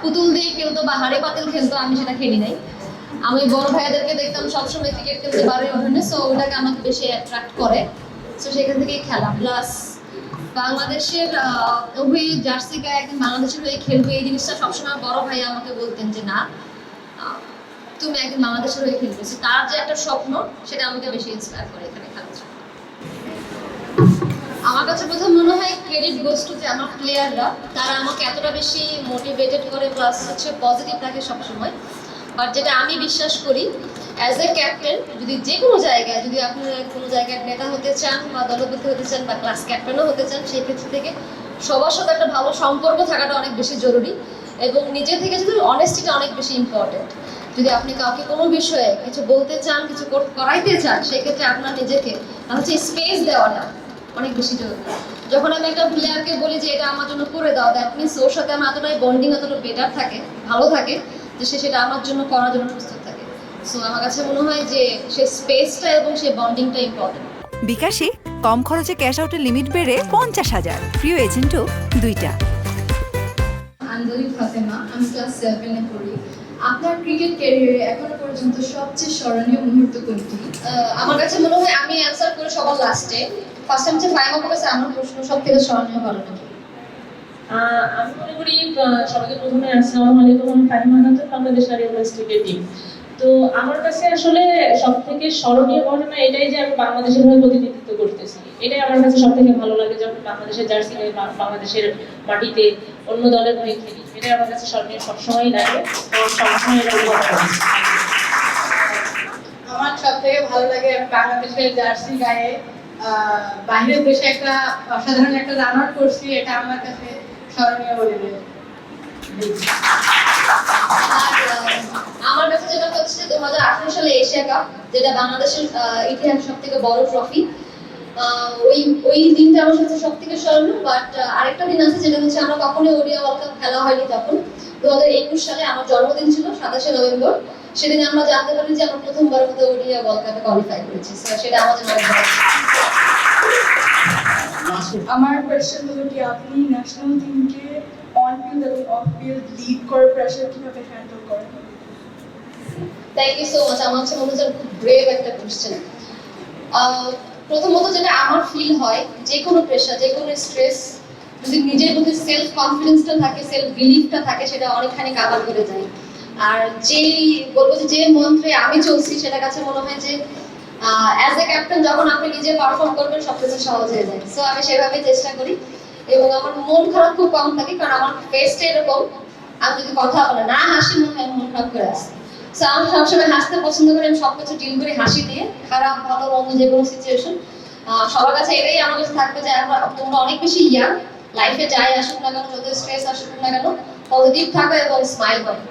পুতুল দিয়ে খেলতো বা হাড়ে পাতিল খেলতো, আমি সেটা খেলি নাই। আমি বড় ভাইয়াদেরকে দেখতাম সবসময় ক্রিকেট খেলতে পারে ওখানে সো ওটাকে আমাকে বেশি অ্যাট্রাক্ট করে। সো সেখান থেকেই খেলা প্লাস বাংলাদেশের হয়ে জার্সি গায়ে একদিন বাংলাদেশের হয়ে খেলবে, এই জিনিসটা সবসময় বড় ভাই আমাকে বলতেন যে, না তুমি একদিন বাংলাদেশের হয়ে খেলবে। তার যে একটা স্বপ্ন, সেটা আমাকে বেশি ইন্সপায়ার করে এখানে খেলার জন্য। আমার কাছে প্রথম মনে হয় ক্রেডিট গোস টু যে আমার প্লেয়াররা তারা আমাকে এতটা বেশি মোটিভেটেড করে প্লাস হচ্ছে পজিটিভ থাকে সবসময়। বাট যেটা আমি বিশ্বাস করি অ্যাজ এ ক্যাপ্টেন যদি যে কোনো জায়গায়, যদি আপনি কোনো জায়গায় নেতা হতে চান বা দলপতি হতে চান বা ক্লাস ক্যাপ্টেনও হতে চান, সেই ক্ষেত্র থেকে সবার সাথে একটা ভালো সম্পর্ক থাকাটা অনেক বেশি জরুরি এবং নিজে থেকে যদি অনেস্টিটা অনেক বেশি ইম্পর্টেন্ট যদি আপনি কাউকে কোনো বিষয়ে কিছু বলতে চান, কিছু করাইতে চান সেক্ষেত্রে আপনার নিজেকে হচ্ছে স্পেস দেওয়াটা অনেক বেশি জরুরি যখন আমি একটা প্লেয়ারকে বলি যে এটা আমার জন্য করে দাও দ্যাট মিনস ওর সাথে আমার এতটাই বন্ডিং এতটা বেটার থাকে ভালো থাকে যে সে সেটা আমার জন্য করার জন্য প্রস্তুত থাকে। সো আমার কাছে মনে হয় যে সে স্পেসটা এবং সে বন্ডিংটা ইম্পর্টেন্ট বিকাশে কম খরচে ক্যাশ আউটের লিমিট বেড়ে পঞ্চাশ হাজার। প্রিয় এজেন্টও দুইটা। আন্দোলিন ফাতেমা আমি ক্লাস সেভেনে পড়ি। আপনার ক্রিকেট ক্যারিয়ারে এখনও পর্যন্ত সবচেয়ে স্মরণীয় মুহূর্ত কোনটি? আহ, আমার কাছে মনে হয় আমি অ্যান্সার করে সবার লাস্টে ফার্স্ট টাইম যে করেছে আমার প্রশ্ন সব থেকে স্মরণীয় ঘটনা কি? আহ, আমি মনে করি সবাইকে প্রথমে আসসালামু আলাইকুম আমি ফাহিমা খাতুন বাংলাদেশ নারী ক্রিকেট টিম তো আমার কাছে আসলে সব থেকে স্মরণীয় ঘটনা এটাই যে আমি বাংলাদেশের হয়ে প্রতিনিধিত্ব করতেছি। এটাই আমার কাছে সব থেকে ভালো লাগে যখন বাংলাদেশের জার্সি বা- বাংলাদেশের মাটিতে অন্য দলের হয়ে খেলি। এটাই আমার কাছে স্মরণীয় সবসময়ই লাগে এবং সবসময় এটা অনুভব করি আমার সব থেকে ভালো লাগে বাংলাদেশের জার্সি গায়ে। বাইরের দেশে একটা অসাধারণ একটা রান আউট করছি এটা আমার কাছে স্মরণীয় বলে আমার কাছে যেটা হচ্ছে দু হাজার আঠারো সালে এশিয়া কাপ যেটা বাংলাদেশের আহ, ইতিহাসের সব থেকে বড় ট্রফি ওই ওই দিনটা আমার সাথে সব থেকে স্মরণীয় বাট আরেকটা দিন আছে যেটা হচ্ছে আমরা কখনোই ওডিয়া ওয়ার্ল্ড কাপ খেলা হয়নি তখন। দু হাজার একুশ সালে আমার জন্মদিন ছিল সাতাশে নভেম্বর। সেদিন আমরা জানতে পারি যে আমরা প্রথমবার মতো ওডিয়া ওয়ার্ল্ড কাপে কোয়ালিফাই করেছি। সেটা আমাদের আমার কোয়েশ্চেন হলো কি, আপনি ন্যাশনাল টিমকে অন ফিল্ড এবং অফ ফিল্ড লিড করে প্রেশার কীভাবে হ্যান্ডেল করেন? থ্যাংক ইউ সো মাচ আমার কাছে মনে হচ্ছে খুব ব্রেভ একটা কোশ্চেন প্রথমত যেটা আমার ফিল হয় যে কোনো প্রেশার যে কোনো স্ট্রেস যদি নিজের মধ্যে সেলফ কনফিডেন্সটা থাকে সেলফ বিলিফটা থাকে, সেটা অনেকখানি কাভার করে যায়। আর যেই, বলব যে যে মন্ত্রে আমি চলছি সেটা কাছে মনে হয় যে অ্যাজ এ ক্যাপ্টেন যখন আপনি নিজে পারফর্ম করবেন সব কিছু সহজ হয়ে যায়। সো আমি সেভাবে চেষ্টা করি। এবং আমার মন খারাপ খুব কম থাকে, কারণ আমার ফেসটা এরকম, আমি যদি কথা বলে না হাসি, মনে হয় মন খারাপ করে আসি। সো আমি সবসময় হাসতে পছন্দ করি, আমি সবকিছু ডিল করি হাসি দিয়ে। খারাপ ভালো মন্দ যে কোনো সিচুয়েশন সবার কাছে এটাই আমার কাছে থাকবে যে তোমরা অনেক বেশি ইয়ার লাইফে যাই আসুক না কেন, যত স্ট্রেস আসুক না কেন পজিটিভ থাকো এবং স্মাইল করো।